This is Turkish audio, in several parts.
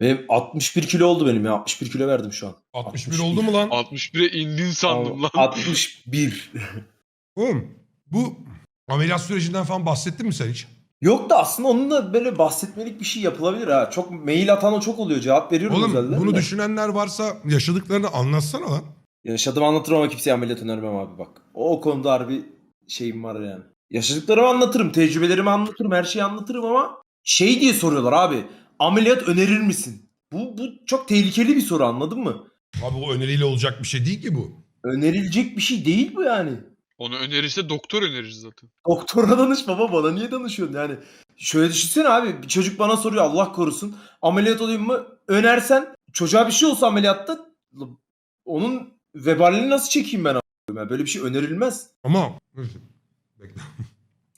Benim 61 kilo oldu benim ya. 61 kilo verdim şu an. 61 oldu mu lan? 61'e indin sandım lan. 61. Oğlum bu ameliyat sürecinden falan bahsettin mi sen hiç? Yok da aslında onun da böyle bahsetmelik bir şey yapılabilir ha. Çok mail atan o çok oluyor. Cevap veriyorum Oğlum bunu de. düşünenler varsa yaşadıklarını anlatsana lan. Yaşadığımı anlatırım ama kimseye ameliyat önermem abi bak. O, o konuda harbi şeyim var yani. Yaşadıklarımı anlatırım, tecrübelerimi anlatırım, her şeyi anlatırım ama şey diye soruyorlar abi. Ameliyat önerir misin? Bu, bu çok tehlikeli bir soru anladın mı? Abi o öneriyle olacak bir şey değil ki bu. Önerilecek bir şey değil bu yani. Onu önerirse doktor önerir zaten. Doktora danış baba bana niye danışıyorsun yani? Şöyle düşünsene abi bir çocuk bana soruyor Allah korusun ameliyat olayım mı? Önersen çocuğa bir şey olsa ameliyatta onun vebalini nasıl çekeyim ben? a**ım ya? Böyle bir şey önerilmez. Ama. Bekle.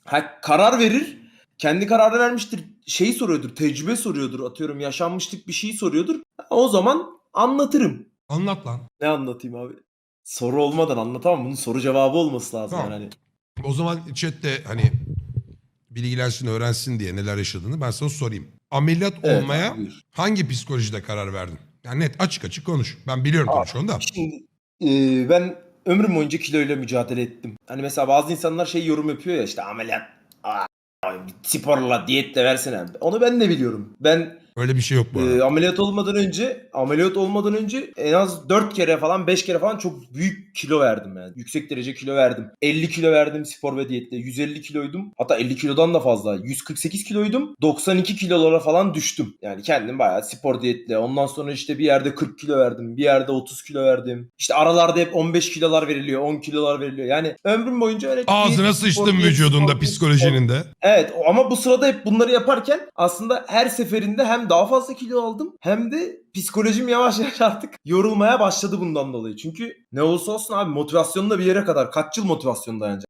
Ha, karar verir. Kendi kararı vermiştir. Şeyi soruyordur. Tecrübe soruyordur. Atıyorum yaşanmışlık bir şeyi soruyordur. O zaman anlatırım. Anlat lan. Ne anlatayım abi? Soru olmadan anlatamam. Bunun soru cevabı olması lazım. Tamam. Yani. O zaman chatte hani bilgilensin öğrensin diye neler yaşadığını ben sana sorayım. Ameliyat Evet, olmaya abi, buyur. hangi psikolojide karar verdin? Yani net açık açık konuş. Ben biliyorum Abi, şu anda. Şimdi e, ben ömrüm boyunca kiloyla mücadele ettim. Hani mesela bazı insanlar şey yorum yapıyor ya işte ameliyat aa, bir sporla diyetle versene. Onu ben de biliyorum. Ben Öyle bir şey yok bu e, arada. ameliyat olmadan önce ameliyat olmadan önce en az 4 kere falan 5 kere falan çok büyük kilo verdim yani. Yüksek derece kilo verdim. 50 kilo verdim spor ve diyetle. 150 kiloydum. Hatta 50 kilodan da fazla. 148 kiloydum. 92 kilolara falan düştüm. Yani kendim bayağı spor diyetle. Ondan sonra işte bir yerde 40 kilo verdim. Bir yerde 30 kilo verdim. İşte aralarda hep 15 kilolar veriliyor. 10 kilolar veriliyor. Yani ömrüm boyunca öyle Ağzına sıçtın vücudunda psikolojinin de. Evet ama bu sırada hep bunları yaparken aslında her seferinde hem daha fazla kilo aldım hem de psikolojim yavaş yavaş artık yorulmaya başladı bundan dolayı. Çünkü ne olursa olsun abi motivasyonun da bir yere kadar kaç yıl motivasyon dayanacak.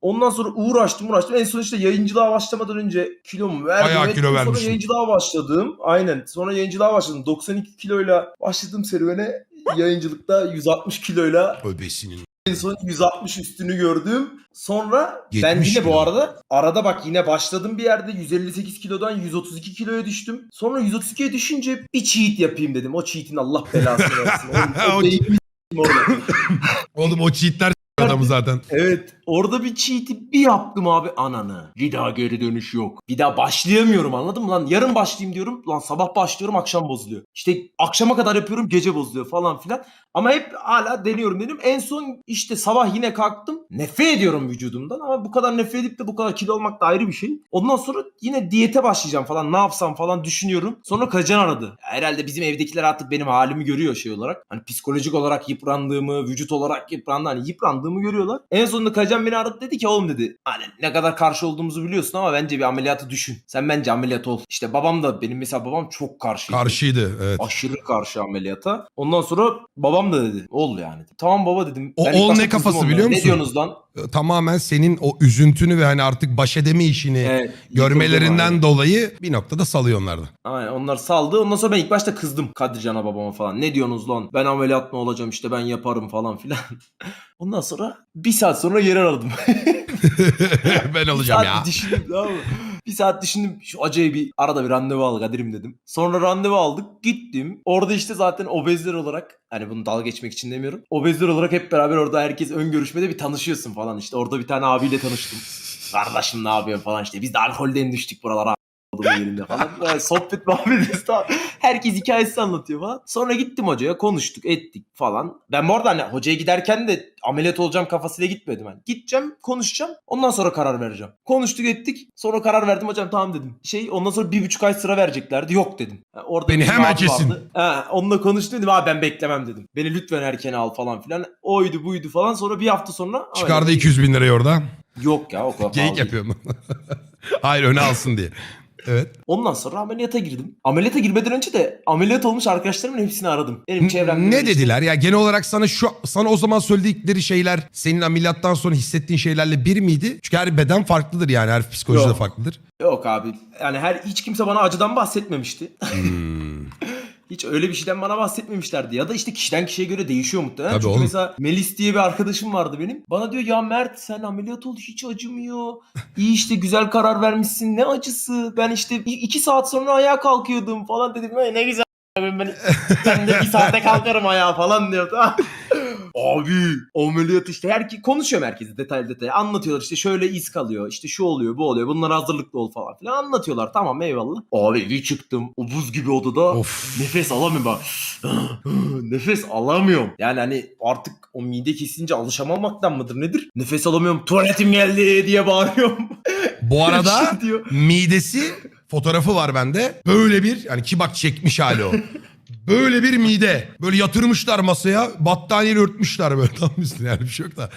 Ondan sonra uğraştım uğraştım. En son işte yayıncılığa başlamadan önce kilomu verdim. Bayağı ettim. kilo Sonra yayıncılığa başladım. Aynen. Sonra yayıncılığa başladım. 92 kiloyla başladım serüvene. Yayıncılıkta 160 kiloyla Öbesinin. En son 160 üstünü gördüm. Sonra ben 70 yine bu kilo. arada arada bak yine başladım bir yerde 158 kilodan 132 kiloya düştüm. Sonra 132'ye düşünce bir cheat yapayım dedim. O cheat'in Allah belasını versin. O, O o beynimi orada. Oğlum o cheatler adamı zaten. Evet. Orada bir cheat'i bir yaptım abi ananı. Bir daha geri dönüş yok. Bir daha başlayamıyorum anladın mı lan? Yarın başlayayım diyorum. Lan sabah başlıyorum akşam bozuluyor. İşte akşama kadar yapıyorum gece bozuluyor falan filan. Ama hep hala deniyorum dedim. En son işte sabah yine kalktım. Nefret ediyorum vücudumdan ama bu kadar nefret edip de bu kadar kilo olmak da ayrı bir şey. Ondan sonra yine diyete başlayacağım falan ne yapsam falan düşünüyorum. Sonra Kacan aradı. Herhalde bizim evdekiler artık benim halimi görüyor şey olarak. Hani psikolojik olarak yıprandığımı, vücut olarak yıprandı hani yıprandığımı görüyorlar. En sonunda Kacan beni aradı dedi ki oğlum dedi hani ne kadar karşı olduğumuzu biliyorsun ama bence bir ameliyatı düşün. Sen bence ameliyat ol. İşte babam da benim mesela babam çok karşıydı. Karşıydı evet. Aşırı karşı ameliyata. Ondan sonra babam da dedi ol yani. Tamam baba dedim. O ilk ol başta ne kafası biliyor musun? Ne diyorsunuz lan? Tamamen senin o üzüntünü ve hani artık baş edeme işini Evet, görmelerinden dolayı bir noktada salıyor onlar da. abi. Aynen onlar saldı. Ondan sonra ben ilk başta kızdım Kadircan'a babama falan. Ne diyorsunuz lan? Ben ameliyat mı olacağım işte ben yaparım falan filan. Ondan sonra bir saat sonra geri aradım. ben olacağım ya. düşündüm tamam mı? Bir saat düşündüm. Şu acayip bir arada bir randevu al Kadir'im dedim. Sonra randevu aldık. Gittim. Orada işte zaten obezler olarak hani bunu dalga geçmek için demiyorum. Obezler olarak hep beraber orada herkes ön görüşmede bir tanışıyorsun falan işte. Orada bir tane abiyle tanıştım. Kardeşim ne yapıyorsun falan işte. Biz de alkolden düştük buralara yerinde falan. Böyle sohbet muhabbet tamam. Herkes hikayesi anlatıyor falan. Sonra gittim hocaya konuştuk ettik falan. Ben bu arada hani hocaya giderken de ameliyat olacağım kafasıyla gitmedim. Hani gideceğim konuşacağım ondan sonra karar vereceğim. Konuştuk ettik sonra karar verdim hocam tamam dedim. Şey ondan sonra bir buçuk ay sıra vereceklerdi yok dedim. Ha, orada Beni hemen kesin. vardı. Ha, onunla konuştum dedim abi ben beklemem dedim. Beni lütfen erken al falan filan. Oydu buydu falan sonra bir hafta sonra. Çıkardı ameliyat- 200 bin lirayı orada. Yok ya o kadar Geyik yapıyorum. Hayır öne alsın diye. Evet. Ondan sonra ameliyata girdim. Ameliyata girmeden önce de ameliyat olmuş arkadaşlarımın hepsini aradım. Benim çevremde ne dediler? Ya genel olarak sana şu sana o zaman söyledikleri şeyler senin ameliyattan sonra hissettiğin şeylerle bir miydi? Çünkü her beden farklıdır yani her psikoloji de Yok. farklıdır. Yok abi. Yani her hiç kimse bana acıdan bahsetmemişti. Hmm. hiç öyle bir şeyden bana bahsetmemişlerdi. Ya da işte kişiden kişiye göre değişiyor muhtemelen. Tabii Çünkü oğlum. mesela Melis diye bir arkadaşım vardı benim. Bana diyor ya Mert sen ameliyat ol hiç acımıyor. İyi işte güzel karar vermişsin ne acısı. Ben işte iki saat sonra ayağa kalkıyordum falan dedim. "Ay, Ne güzel Ben, ben, ben de bir saate kalkarım ayağa falan diyordu. Abi ameliyat işte her konuşuyor herkese detaylı detaylı anlatıyorlar işte şöyle iz kalıyor işte şu oluyor bu oluyor bunlara hazırlıklı ol falan filan anlatıyorlar tamam eyvallah. Abi bir çıktım o buz gibi odada Of. nefes alamıyorum bak nefes alamıyorum yani hani artık o mide kesince alışamamaktan mıdır nedir nefes alamıyorum tuvaletim geldi diye bağırıyorum. Bu arada diyor. midesi fotoğrafı var bende. Böyle bir yani ki bak çekmiş hali o. Böyle bir mide. Böyle yatırmışlar masaya. Battaniyeyle örtmüşler böyle tam üstüne yani bir şey yok da.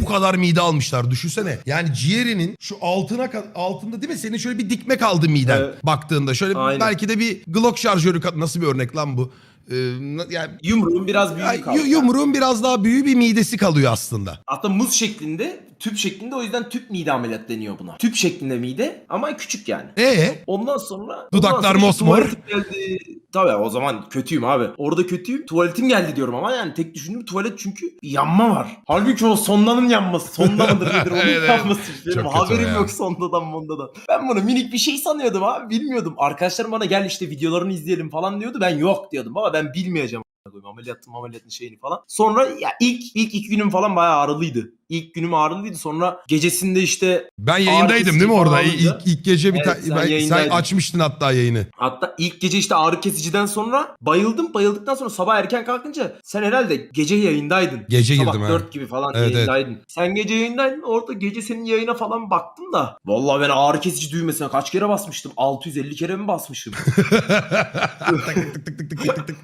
Bu kadar mide almışlar düşünsene. Yani ciğerinin şu altına ka- altında değil mi? Senin şöyle bir dikme kaldı miden Evet. baktığında. Şöyle Aynen. belki de bir Glock şarjörü ka- nasıl bir örnek lan bu? Ee, na- yani Yumruğum biraz büyük ya, kaldı. yu- yumruğun biraz daha büyüğü bir midesi kalıyor aslında. Hatta muz şeklinde, tüp şeklinde o yüzden tüp mide ameliyat deniyor buna. Tüp şeklinde mide ama küçük yani. E Ondan sonra... Dudaklar ondan sonra mosmor. tuvaletim Geldi. Tabii o zaman kötüyüm abi. Orada kötüyüm. Tuvaletim geldi diyorum ama yani tek düşündüğüm tuvalet çünkü bir yanma var. Halbuki o sondanın yanması. Sonda mıdır nedir onun Evet, evet. yanması. Benim Çok kötü haberim o ya. yok sondadan mondadan. Ben bunu minik bir şey sanıyordum abi. Bilmiyordum. Arkadaşlarım bana gel işte videolarını izleyelim falan diyordu. Ben yok diyordum. Baba ben bilmeyeceğim koyayım ameliyatın ameliyatın şeyini falan. Sonra ya ilk ilk iki günüm falan bayağı ağrılıydı. İlk günüm ağrılıydı. Sonra gecesinde işte Ben yayındaydım değil mi orada? falan İlk, gece bir Evet, ta- sen ben- sen yayındaydın. açmıştın hatta yayını. Hatta ilk gece işte ağrı kesiciden sonra bayıldım. Bayıldıktan sonra sabah erken kalkınca sen herhalde gece yayındaydın. Gece Sabah girdim ha. 4 gibi falan Evet, yayındaydın. Sen gece yayındaydın. Orada gece senin yayına falan baktım da. Vallahi ben ağrı kesici düğmesine kaç kere basmıştım? 650 kere mi basmışım? tık tık tık tık tık tık tık.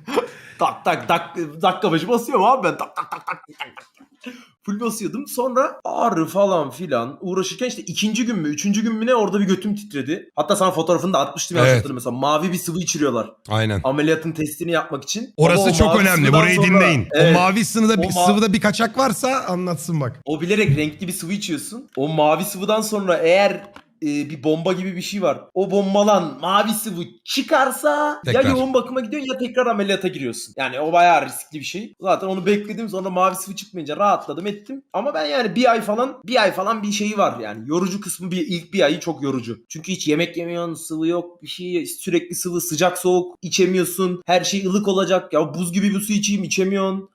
tak tak tak dakika başı basıyorum abi ben. Tak tak tak tak tak tak. Full basıyordum. Sonra ağrı falan filan uğraşırken işte ikinci gün mü, üçüncü gün mü ne orada bir götüm titredi. Hatta sana fotoğrafını da atmıştım ya Evet. hatırlıyorum mesela. Mavi bir sıvı içiriyorlar. Aynen. Ameliyatın testini yapmak için. Orası çok önemli. Burayı sonra- dinleyin. Evet. O mavi sıvıda, bir, ma- sıvıda bir kaçak varsa anlatsın bak. O bilerek renkli bir sıvı içiyorsun. O mavi sıvıdan sonra eğer e, bir bomba gibi bir şey var. O bombalan mavi sıvı çıkarsa Tekrar. ya yoğun bakıma gidiyorsun ya tekrar ameliyata giriyorsun. Yani o bayağı riskli bir şey. Zaten onu bekledim sonra mavi sıvı çıkmayınca rahatladım ettim. Ama ben yani bir ay falan bir ay falan bir şeyi var yani. Yorucu kısmı bir ilk bir ayı çok yorucu. Çünkü hiç yemek yemiyorsun, sıvı yok, bir şey sürekli sıvı, sıcak soğuk içemiyorsun. Her şey ılık olacak. Ya buz gibi bir su içeyim içemiyorsun.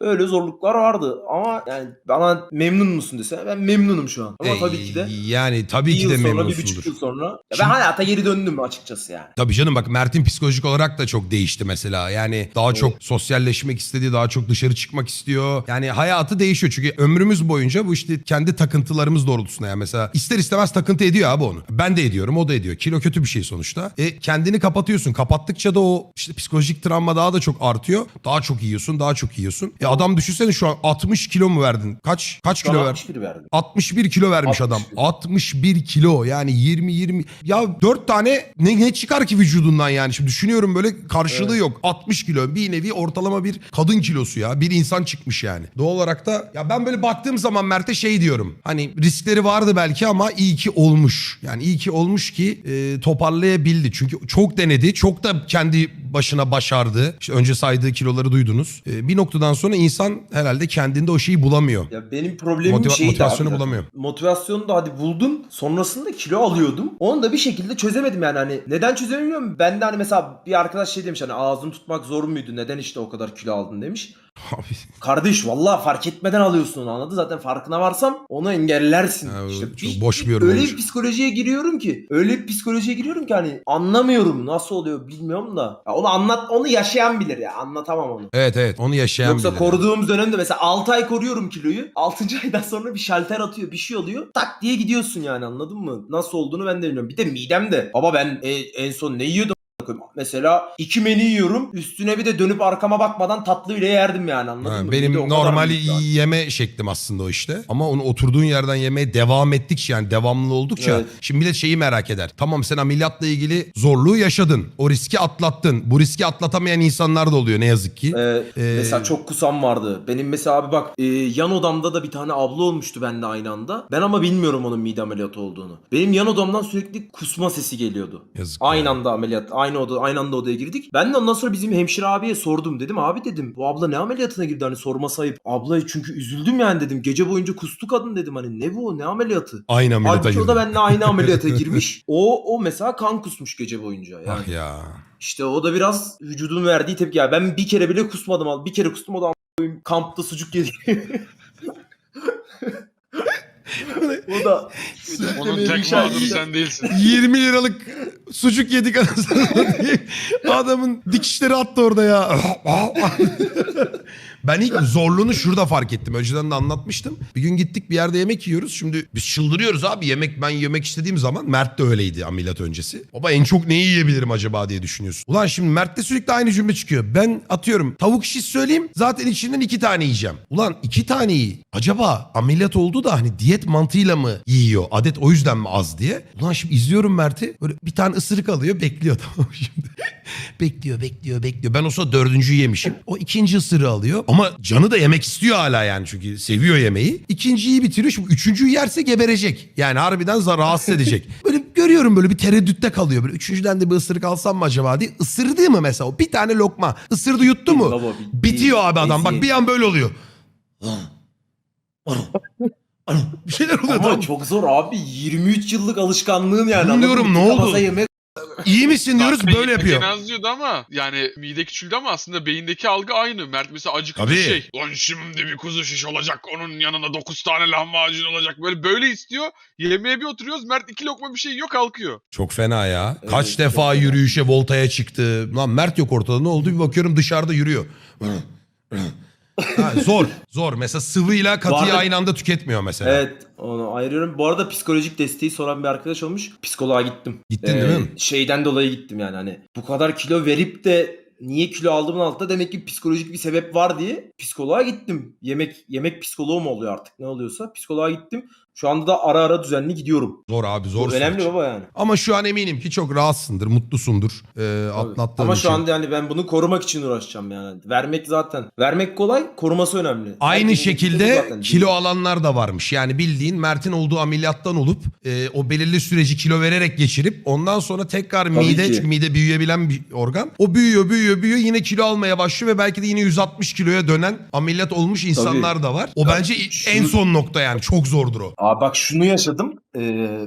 Böyle zorluklar vardı ama yani bana memnun musun dese ben memnunum şu an. Ama Ee, tabii ki de Yani tabii bir ki yıl de sonra bir buçuk memnunsundur. yıl sonra ya ben Şimdi- hayata geri döndüm açıkçası yani. Tabii canım bak Mert'in psikolojik olarak da çok değişti mesela. Yani daha çok sosyalleşmek istedi, daha çok dışarı çıkmak istiyor. Yani hayatı değişiyor çünkü ömrümüz boyunca bu işte kendi takıntılarımız doğrultusunda yani mesela ister istemez takıntı ediyor abi onu. Ben de ediyorum, o da ediyor. Kilo kötü bir şey sonuçta. E kendini kapatıyorsun. Kapattıkça da o işte psikolojik travma daha da çok artıyor. Daha çok yiyorsun, daha çok yiyorsun. E adam düşünsene şu an 60 kilo mu verdin? Kaç kaç Şu an kilo ver? 61 verdim. 61 kilo vermiş 61. adam. 61 kilo yani 20 20 ya 4 tane ne, ne çıkar ki vücudundan yani şimdi düşünüyorum böyle karşılığı yok. 60 kilo bir nevi ortalama bir kadın kilosu ya. Bir insan çıkmış yani. Doğal olarak da ya ben böyle baktığım zaman Mert'e şey diyorum. Hani riskleri vardı belki ama iyi ki olmuş. Yani iyi ki olmuş ki e, toparlayabildi. Çünkü çok denedi. Çok da kendi başına başardı. İşte önce saydığı kiloları duydunuz. E, bir noktadan sonra insan herhalde kendinde o şeyi bulamıyor. Ya benim problemim Motiva- şeydi motivasyonu abi. bulamıyor. Motivasyonu da hadi buldum. Sonrasında kilo alıyordum. Onu da bir şekilde çözemedim yani hani. Neden çözemiyorum? Ben de hani mesela bir arkadaş şey demiş hani ağzını tutmak zor muydu? Neden işte o kadar kilo aldın demiş. Abi, Kardeş vallahi fark etmeden alıyorsun onu anladı. Zaten farkına varsam onu engellersin. Ha, işte çok boş bir yorum Öyle olmuş. bir psikolojiye giriyorum ki. Öyle bir psikolojiye giriyorum ki hani anlamıyorum nasıl oluyor bilmiyorum da. Ya onu anlat onu yaşayan bilir ya. Anlatamam onu. Evet evet onu yaşayan Yoksa bilir. koruduğumuz dönemde mesela 6 ay koruyorum kiloyu. 6. aydan sonra bir şalter atıyor bir şey oluyor. Tak diye gidiyorsun yani anladın mı? Nasıl olduğunu ben de bilmiyorum. Bir de midem de. Baba ben e, en son ne yiyordum? Mesela iki menü yiyorum. Üstüne bir de dönüp arkama bakmadan tatlı bile yerdim yani anladın Ha, mı? benim normal yani. yeme şeklim aslında o işte. Ama onu oturduğun yerden yemeye devam ettikçe yani devamlı oldukça. Evet. Şimdi millet şeyi merak eder. Tamam sen ameliyatla ilgili zorluğu yaşadın. O riski atlattın. Bu riski atlatamayan insanlar da oluyor ne yazık ki. Ee, Ee, mesela çok kusam vardı. Benim mesela abi bak e, yan odamda da bir tane abla olmuştu bende aynı anda. Ben ama bilmiyorum onun mide ameliyatı olduğunu. Benim yan odamdan sürekli kusma sesi geliyordu. Yazık Aynı ya. anda ameliyat. Aynı aynı oda aynı anda odaya girdik. Ben de ondan sonra bizim hemşire abiye sordum. Dedim abi dedim bu abla ne ameliyatına girdi hani sorması ayıp. Abla çünkü üzüldüm yani dedim. Gece boyunca kustu kadın dedim hani ne bu ne ameliyatı. Aynı ameliyata Halbuki o da benimle aynı ameliyata girmiş. O o mesela kan kusmuş gece boyunca. Yani Ah ya. işte o da biraz vücudun verdiği tepki. Ya ben bir kere bile kusmadım. Bir kere kustum o da a**ayım kampta sucuk yedi. o da Onun tek mağduru sen değilsin. 20 liralık sucuk yedik anasını satayım. Adamın dikişleri attı orada ya. ben ilk zorluğunu şurada fark ettim. Önceden de anlatmıştım. Bir gün gittik bir yerde yemek yiyoruz. Şimdi biz çıldırıyoruz abi. Yemek ben yemek istediğim zaman Mert de öyleydi ameliyat öncesi. Baba en çok neyi yiyebilirim acaba diye düşünüyorsun. Ulan şimdi Mert'te sürekli aynı cümle çıkıyor. Ben atıyorum tavuk şiş söyleyeyim. Zaten içinden iki tane yiyeceğim. Ulan iki taneyi acaba ameliyat oldu da hani diyet mantığıyla mı yiyor? Adet o yüzden mi az diye. Ulan şimdi izliyorum Mert'i. Böyle bir tane ısırık alıyor bekliyor tamam şimdi. bekliyor bekliyor bekliyor. Ben o sırada dördüncüyü yemişim. O ikinci ısırığı alıyor. Ama canı da yemek istiyor hala yani çünkü seviyor yemeği. İkinciyi bitiriyor. Şimdi üçüncüyü yerse geberecek. Yani harbiden zar- rahatsız edecek. Böyle görüyorum böyle bir tereddütte kalıyor. Böyle üçüncüden de bir ısırık alsam mı acaba diye. Isırdı mı mesela o bir tane lokma. Isırdı yuttu mu? Baba. Bitiyor abi adam. Bak bir an böyle oluyor. bir şeyler oluyor. Ama tamam. çok zor abi. 23 yıllık alışkanlığın yani. Bilmiyorum, Anladın mı? ne Tıka oldu? Yemek... İyi misin diyoruz böyle yapıyor. en az diyordu ama yani mide küçüldü ama aslında beyindeki algı aynı. Mert mesela acıkınca Tabii. şey. Lan şimdi bir kuzu şiş olacak onun yanına 9 tane lahmacun olacak. Böyle böyle istiyor. Yemeğe bir oturuyoruz Mert iki lokma bir şey yok kalkıyor. Çok fena ya. Evet, Kaç çok defa fena. yürüyüşe voltaya çıktı. Lan Mert yok ortada ne oldu bir bakıyorum dışarıda yürüyor. Ha, zor zor. Mesela sıvıyla katıyı arada- aynı anda tüketmiyor mesela. Evet onu ayırıyorum. Bu arada psikolojik desteği soran bir arkadaş olmuş. Psikoloğa gittim. Ee, Gittin değil mi? Şeyden dolayı gittim yani hani bu kadar kilo verip de niye kilo aldığımın altında demek ki psikolojik bir sebep var diye psikoloğa gittim. Yemek yemek psikoloğu mu oluyor artık ne oluyorsa psikoloğa gittim. Şu anda da ara ara düzenli gidiyorum. Zor abi zor Bu önemli baba yani. Ama şu an eminim ki çok rahatsındır, mutlusundur. Ee, atlattığın Ama için. şu anda yani ben bunu korumak için uğraşacağım yani. Vermek zaten. Vermek kolay, koruması önemli. Aynı Herkesin şekilde zaten. kilo alanlar da varmış. Yani bildiğin Mert'in olduğu ameliyattan olup e, o belirli süreci kilo vererek geçirip ondan sonra tekrar Tabii mide ki. çünkü mide büyüyebilen bir organ. O büyüyor büyüyor büyüyor yine kilo almaya başlıyor ve belki de yine 160 kiloya dönen ameliyat olmuş insanlar da var. O Tabii. bence en son nokta yani çok zordur o. Aa bak şunu yaşadım. Ee,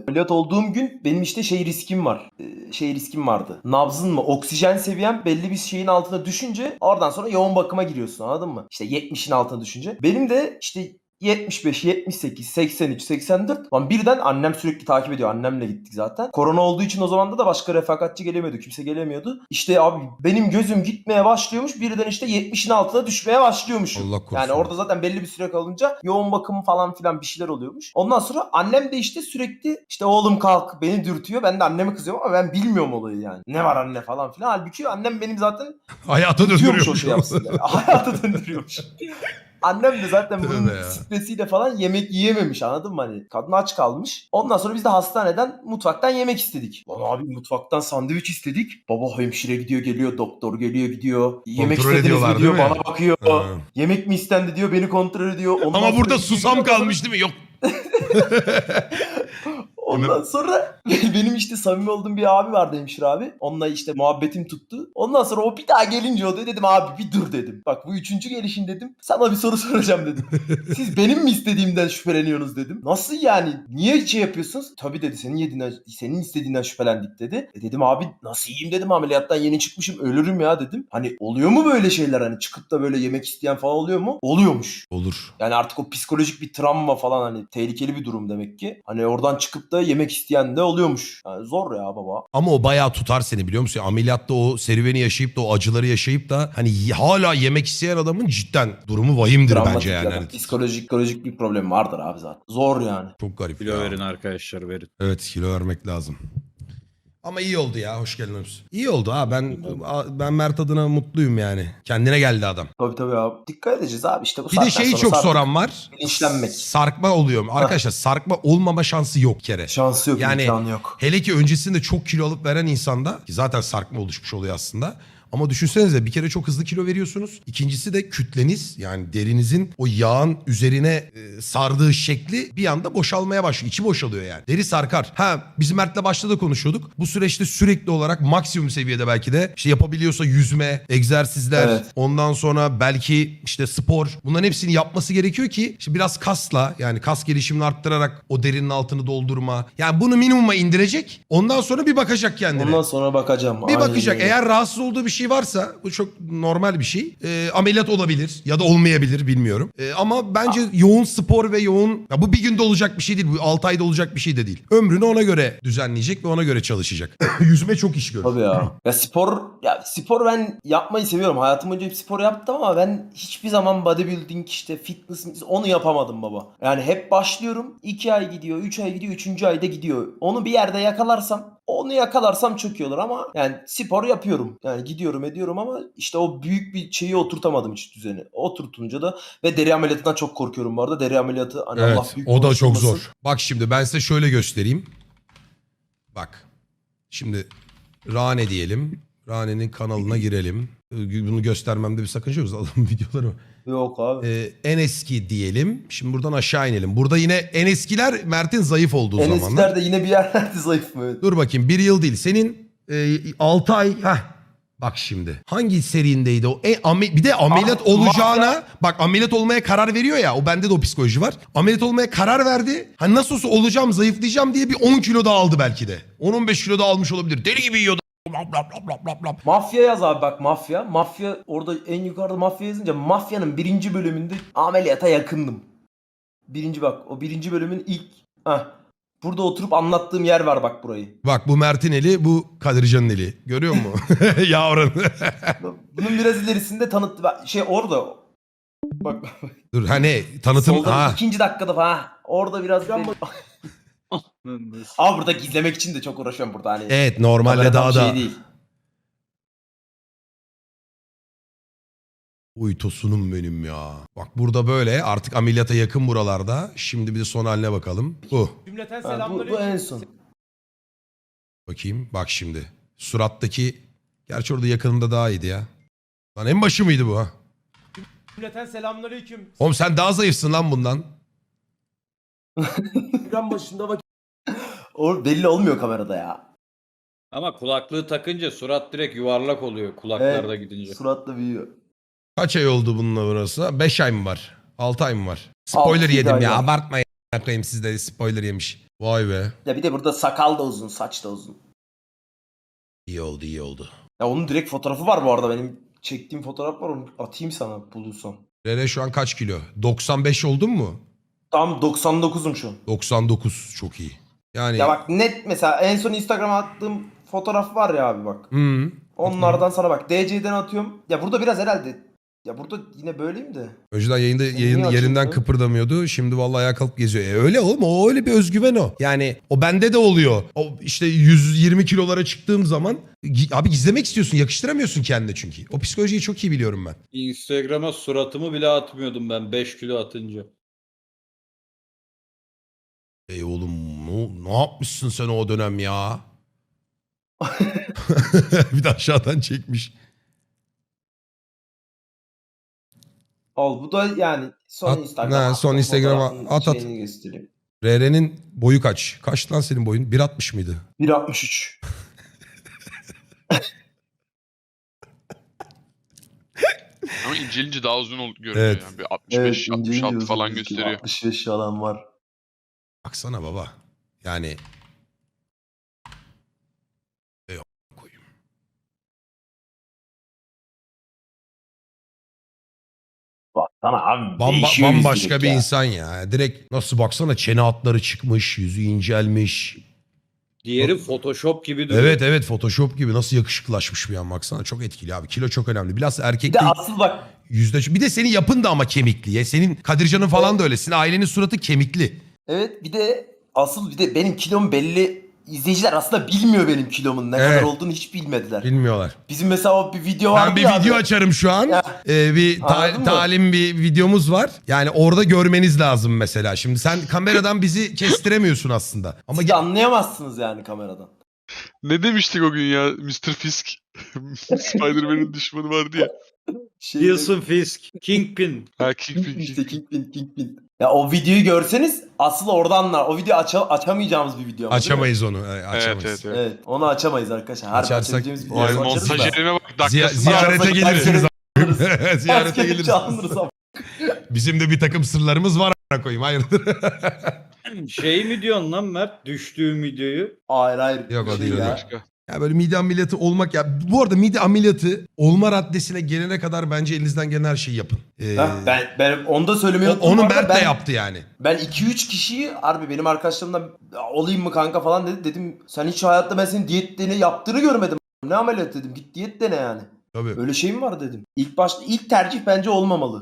ameliyat olduğum gün benim işte şey riskim var. Ee, şey riskim vardı. Nabzın mı? Oksijen seviyen belli bir şeyin altına düşünce oradan sonra yoğun bakıma giriyorsun anladın mı? İşte 70'in altına düşünce. Benim de işte 75, 78, 83, 84. Lan birden annem sürekli takip ediyor. Annemle gittik zaten. Korona olduğu için o zaman da başka refakatçi gelemiyordu. Kimse gelemiyordu. İşte abi benim gözüm gitmeye başlıyormuş. Birden işte 70'in altına düşmeye başlıyormuş. Allah korusun. Yani orada zaten belli bir süre kalınca yoğun bakım falan filan bir şeyler oluyormuş. Ondan sonra annem de işte sürekli işte oğlum kalk beni dürtüyor. Ben de anneme kızıyorum ama ben bilmiyorum olayı yani. Ne var anne falan filan. Halbuki annem benim zaten Hayata tutuyormuş o şey. Hayata döndürüyormuş. Annem de zaten bunun stresiyle falan yemek yiyememiş anladın mı hani? Kadın aç kalmış. Ondan sonra biz de hastaneden mutfaktan yemek istedik. Lan abi mutfaktan sandviç istedik. Baba hemşire gidiyor geliyor, doktor geliyor gidiyor. Yemek Kontrol istediniz mi diyor, bana bakıyor. Ha. Yemek mi istendi diyor, beni kontrol ediyor. Ondan Ama burada susam kalmış değil mi? Yok. Ondan sonra benim işte samimi olduğum bir abi vardı hemşire abi. Onunla işte muhabbetim tuttu. Ondan sonra o bir daha gelince o da dedim abi bir dur dedim. Bak bu üçüncü gelişin dedim. Sana bir soru soracağım dedim. Siz benim mi istediğimden şüpheleniyorsunuz dedim. Nasıl yani? Niye şey yapıyorsunuz? Tabii dedi senin yediğinden, senin istediğinden şüphelendik dedi. E dedim abi nasıl yiyeyim dedim ameliyattan yeni çıkmışım ölürüm ya dedim. Hani oluyor mu böyle şeyler hani çıkıp da böyle yemek isteyen falan oluyor mu? Oluyormuş. Olur. Yani artık o psikolojik bir travma falan hani tehlikeli bir durum demek ki. Hani oradan çıkıp da yemek isteyen de oluyormuş. Yani zor ya baba. Ama o bayağı tutar seni biliyor musun? Ameliyatta o serüveni yaşayıp da o acıları yaşayıp da hani hala yemek isteyen adamın cidden durumu vahimdir Dramatik bence yani. Hani Psikolojik, psikolojik bir problem vardır abi zaten. Zor yani. çok garip Kilo ya. verin arkadaşlar verin. Evet kilo vermek lazım. Ama iyi oldu ya hoş geldin Öps. İyi oldu ha ben ben Mert adına mutluyum yani. Kendine geldi adam. Tabii tabii abi. Dikkat edeceğiz abi işte bu Bir de saatten şeyi sonra çok artık soran var. Bilinçlenmek. Sarkma oluyor mu? Arkadaşlar sarkma olmama şansı yok kere. Şansı yok, Yani- imkanı yok. Hele ki öncesinde çok kilo alıp veren insanda ki zaten sarkma oluşmuş oluyor aslında. Ama düşünsenize bir kere çok hızlı kilo veriyorsunuz. İkincisi de kütleniz yani derinizin o yağın üzerine e, sardığı şekli bir anda boşalmaya başlıyor. İçi boşalıyor yani. Deri sarkar. Ha biz Mert'le başta da konuşuyorduk. Bu süreçte sürekli olarak maksimum seviyede belki de işte yapabiliyorsa yüzme, egzersizler, Evet. ondan sonra belki işte spor. Bunların hepsini yapması gerekiyor ki işte biraz kasla yani kas gelişimini arttırarak o derinin altını doldurma. Yani bunu minimuma indirecek. Ondan sonra bir bakacak kendine. Ondan sonra bakacağım. Bir Aynen bakacak. öyle. Eğer rahatsız olduğu bir şey varsa bu çok normal bir şey. Ee, ameliyat olabilir ya da olmayabilir bilmiyorum. Ee, ama bence yoğun spor ve yoğun ya bu bir günde olacak bir şey değil. Bu 6 ayda olacak bir şey de değil. Ömrünü ona göre düzenleyecek ve ona göre çalışacak. Yüzme çok iş görür. Tabii ya. Ya spor ya spor ben yapmayı seviyorum. Hayatım boyunca hep spor yaptım ama ben hiçbir zaman bodybuilding işte fitness onu yapamadım baba. Yani hep başlıyorum. 2 ay gidiyor, 3 ay gidiyor, 3. ayda gidiyor. Onu bir yerde yakalarsam onu yakalarsam olur ama yani spor yapıyorum. Yani gidiyorum ediyorum ama işte o büyük bir şeyi oturtamadım hiç düzeni. Oturtunca da ve deri ameliyatından çok korkuyorum bu arada. Deri ameliyatı hani Allah Evet büyük o da çok zor. Bak şimdi ben size şöyle göstereyim. Bak şimdi Rane diyelim. Rane'nin kanalına girelim. Bunu göstermemde bir sakınca yok. Adamın videoları var. Yok abi. Ee, en eski diyelim. Şimdi buradan aşağı inelim. Burada yine en eskiler Mert'in zayıf olduğu en zamanlar. eskiler de yine bir yerlerde zayıf mı? Evet. Dur bakayım bir yıl değil. Senin e, 6 ay... Heh. Bak şimdi. Hangi serindeydi o? E, ame- bir de ameliyat Ah, olacağına... Bak ameliyat olmaya karar veriyor ya. O bende de o psikoloji var. Ameliyat olmaya karar verdi. Hani nasıl olsa olacağım, zayıflayacağım diye bir 10 kilo daha aldı belki de. 10-15 kilo daha almış olabilir. Deli gibi yiyordu. Blap, blap, blap, blap, blap. Mafya yaz abi bak mafya. Mafya orada en yukarıda mafya yazınca mafyanın birinci bölümünde ameliyata yakındım. Birinci bak o birinci bölümün ilk Heh. Burada oturup anlattığım yer var bak burayı. Bak bu Mert'in eli, bu Kadircan'ın eli. Görüyor musun? Yavrum. Bunun biraz ilerisinde tanıttı. bak, Şey orada. Bak. Dur hani tanıtım... solda Ha. ikinci dakikada falan. ha, Orada biraz. Abi burada gizlemek için de çok uğraşıyorum burada hani. Evet normalde Kamera tam daha şey da... değil. Uy tosunum benim ya. Bak burada böyle artık ameliyata yakın buralarda. Şimdi bir de son haline bakalım. Bu. Cümleten Ha, bu, selamünaleyküm. bu en son. Bakayım bak şimdi. Surattaki. Gerçi orada yakınında daha iyiydi ya. Lan en başı mıydı bu ha? Cümleten selamünaleyküm. Oğlum sen daha zayıfsın lan bundan. Ekran başında vakit O belli olmuyor kamerada ya. Ama kulaklığı takınca surat direkt yuvarlak oluyor kulaklarda gidince. Suratla büyüyor. Kaç ay oldu bununla burası? 5 ay mı var? 6 ay mı var? Spoiler Altı, yedim ya. ay var. Abartma ya. Koyayım siz de spoiler yemiş. Vay be. Ya bir de burada sakal da uzun, saç da uzun. İyi oldu iyi oldu. Ya onun direkt fotoğrafı var bu arada benim çektiğim fotoğraf var onu atayım sana bulursam. Rere şu an kaç kilo? 95 oldun mu? Tam 99'um şu an. 99 çok iyi. Yani Ya bak net mesela en son Instagram'a attığım fotoğraf var ya abi bak. Hı. Onlardan sana bak DC'den atıyorum. Ya burada biraz herhalde. Ya burada yine böyleyim de. Önceden yayında Niye yayın, açıldı? yerinden kıpırdamıyordu. Şimdi vallahi ayağa kalkıp geziyor. E öyle oğlum o öyle bir özgüven o. Yani o bende de oluyor. O işte 120 kilolara çıktığım zaman gi- abi gizlemek istiyorsun. Yakıştıramıyorsun kendine çünkü. O psikolojiyi çok iyi biliyorum ben. Instagram'a suratımı bile atmıyordum ben 5 kilo atınca. Ey oğlum ne, ne yapmışsın sen o dönem ya? bir de aşağıdan çekmiş. Al bu da yani son At- Instagram'a ne, son Instagram'a at, at. göstereyim. RR'nin boyu kaç? Kaç lan senin boyun? 1.60 mıydı? 1.63. Ama incelince daha uzun ol görünüyor Evet. yani. Bir 65 66 falan gösteriyor. 65 falan var. Baksana baba. Yani. Baksana abi. Bamba, bambaşka bir ya. insan ya. Direkt nasıl baksana çene hatları çıkmış, yüzü incelmiş. Diğeri Photoshop gibi duruyor. Evet evet Photoshop gibi nasıl yakışıklılaşmış bir an baksana. Çok etkili abi. Kilo çok önemli. Biraz Bir erkekte de asıl bak yüzde... Bir de senin yapın da ama kemikli. Ya. Senin Kadircan'ın falan da öyle. Senin ailenin suratı kemikli. Evet bir de asıl bir de benim kilom belli. İzleyiciler aslında bilmiyor benim kilomun ne Evet. kadar olduğunu hiç bilmediler. Bilmiyorlar. Bizim mesela o bir video vardı Ben bir ya video abi. açarım şu an. Ya. Ee, bir ta- Anladın mı? talim bir videomuz var. Yani orada görmeniz lazım mesela. Şimdi sen kameradan bizi kestiremiyorsun aslında. Ama Siz de anlayamazsınız yani kameradan. Ne demiştik o gün ya Mr. Fisk? Spider-Man'in düşmanı vardı ya. Şey, Wilson Fisk, Kingpin. Ha Kingpin. işte Kingpin Kingpin. Ya o videoyu görseniz asıl orada anlar. O video aça- açamayacağımız bir video. ama değil mi? Açamayız onu. e, Açamayız. evet evet. Evet onu açamayız arkadaşlar. Her Açarsak- açabileceğimiz bir Vay video açarız da. montajörüne bak. Ziya- Dakikasını ziyarete Arasındaki gelirsiniz. Ziyarete alınırız ama. Bizim de bir takım sırlarımız var a**ına koyayım. Hayırdır? Şey mi diyorsun lan Mert? Düştüğüm videoyu. Hayır hayır. Yok, o bir değil, o ya. başka. Ya böyle mide ameliyatı olmak ya bu arada mide ameliyatı olma raddesine gelene kadar bence elinizden gelen her şeyi yapın. Ee, ben, ben onu da o- unuttum. onu bu arada. Mert de ben, yaptı yani. Ben 2-3 kişiyi harbi benim arkadaşlarımdan "Ya olayım mı kanka falan dedi. Dedim sen hiç hayatta ben senin diyetlerini yaptığını görmedim. Ne ameliyat dedim. Git diyet dene yani. Tabii. Öyle şey mi var dedim. İlk başta ilk tercih bence olmamalı.